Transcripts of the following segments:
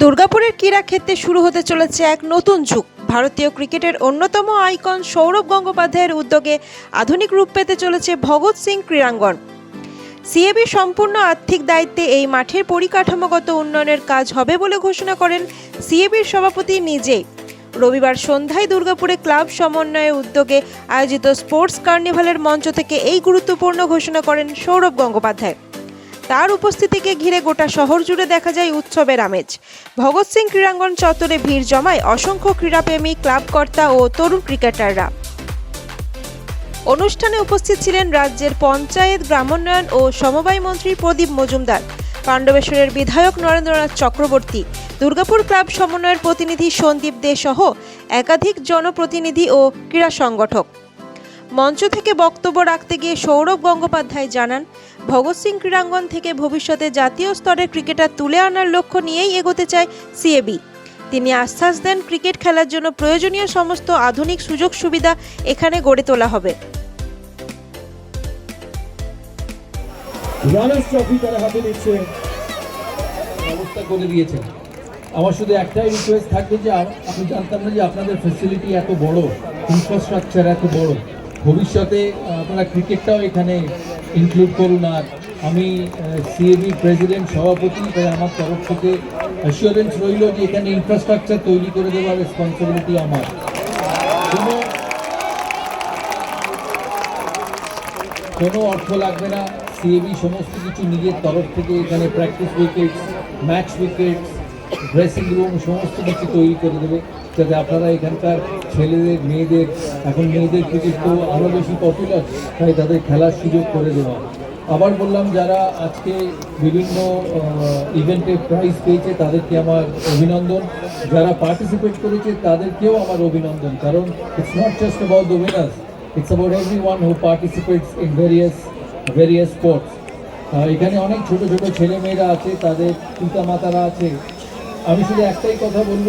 দুর্গাপুরের ক্রীড়াক্ষেত্রে শুরু হতে চলেছে এক নতুন যুগ। ভারতীয় ক্রিকেটের অন্যতম আইকন সৌরভ গঙ্গোপাধ্যায়ের উদ্যোগে আধুনিক রূপ পেতে চলেছে ভগৎ সিং ক্রীড়াঙ্গন। সিএবি সম্পূর্ণ আর্থিক দায়িত্বে এই মাঠের পরিকাঠামোগত উন্নয়নের কাজ হবে বলে ঘোষণা করেন সিএবির সভাপতি নিজেই। রবিবার সন্ধ্যায় দুর্গাপুরে ক্লাব সমন্বয়ের উদ্যোগে আয়োজিত স্পোর্টস কার্নিভালের মঞ্চ থেকে এই গুরুত্বপূর্ণ ঘোষণা করেন সৌরভ গঙ্গোপাধ্যায়। তার উপস্থিতিকে ঘিরে গোটা শহর জুড়ে দেখা যায় উৎসবের আমেজ। ভগৎ সিং ক্রীড়াঙ্গন চত্বরে ভিড় জমায় অসংখ্য ক্রীড়াপ্রেমী, ক্লাবকর্তা ও তরুণ ক্রিকেটাররা। অনুষ্ঠানে উপস্থিত ছিলেন রাজ্যের পঞ্চায়েত গ্রামোন্নয়ন ও সমবায় মন্ত্রী প্রদীপ মজুমদার, পাণ্ডবেশ্বরের বিধায়ক নরেন্দ্রনাথ চক্রবর্তী দুর্গাপুর ক্লাব সমন্বয়ের প্রতিনিধি সন্দীপ দে সহ একাধিক জনপ্রতিনিধি ও ক্রীড়া সংগঠক। মঞ্চ থেকে বক্তব্য রাখতে গিয়ে সৌরভ গঙ্গোপাধ্যায় জানান, ভগৎ সিং ক্রীড়াঙ্গন থেকে ভবিষ্যতে জাতীয় স্তরের ক্রিকেটার তুলে আনার লক্ষ্য নিয়েই এগোতে চায় সিএবি তিনি আশ্বাস দেন, ক্রিকেট খেলার জন্য প্রয়োজনীয় সমস্ত আধুনিক সুযোগ সুবিধা এখানে গড়ে তোলা হবে। করে আমার শুধু একটাই রিকোয়েস্ট থাকবে যে আমি জানতাম না যে আপনাদের ফেসিলিটি এত বড় ইনফ্রাস্ট্রাকচার এত বড়। ভবিষ্যতে আপনারা ক্রিকেটটাও এখানে ইনক্লুড করুন আর আমি সিএবি প্রেসিডেন্ট সভাপতি, তাই আমার তরফ থেকে অ্যাসিওরেন্স রইল যে এখানে ইনফ্রাস্ট্রাকচার তৈরি করে দেওয়ার রেসপন্সিবিলিটি আমার। কোনো কোনো অর্থ লাগবে না। সিএবি সমস্ত কিছু নিজের তরফ থেকে এখানে practice wickets match wickets dressing room সমস্ত কিছু তৈরি করে দেবে, যাতে আপনারা এখানকার ছেলেদের, মেয়েদের, এখন মেয়েদের ক্রিকেট তো আরও বেশি পপুলার তাই তাদের খেলার সুযোগ করে দেওয়া। আবার বললাম, যারা আজকে বিভিন্ন ইভেন্টে প্রাইজ পেয়েছে, তাদেরকে আমার অভিনন্দন। যারা পার্টিসিপেট করেছে, তাদেরকেও আমার অভিনন্দন, কারণ it's not just about the winners it's about everyone who participates in various various sports এখানে অনেক ছোট ছোট ছেলে মেয়েরা আছে, তাদের পিতা মাতারা আছে আমি শুধু একটাই কথা বলব।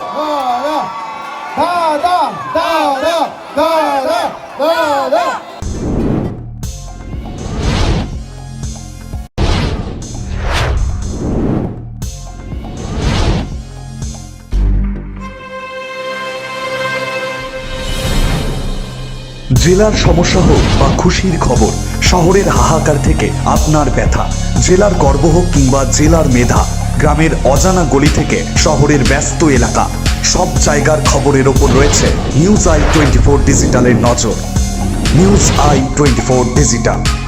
জেলার সমস্যা হোক বা খুশির খবর শহরের হাহাকার থেকে আপনার ব্যথা জেলার গর্ব হোক কিংবা জেলার মেধা গ্রামের অজানা গলি থেকে শহরের ব্যস্ত এলাকা। সব জায়গার খবরের ওপর রয়েছে নিউজ আই টোয়েন্টি ফোর ডিজিটালের নজর। News I twenty four digital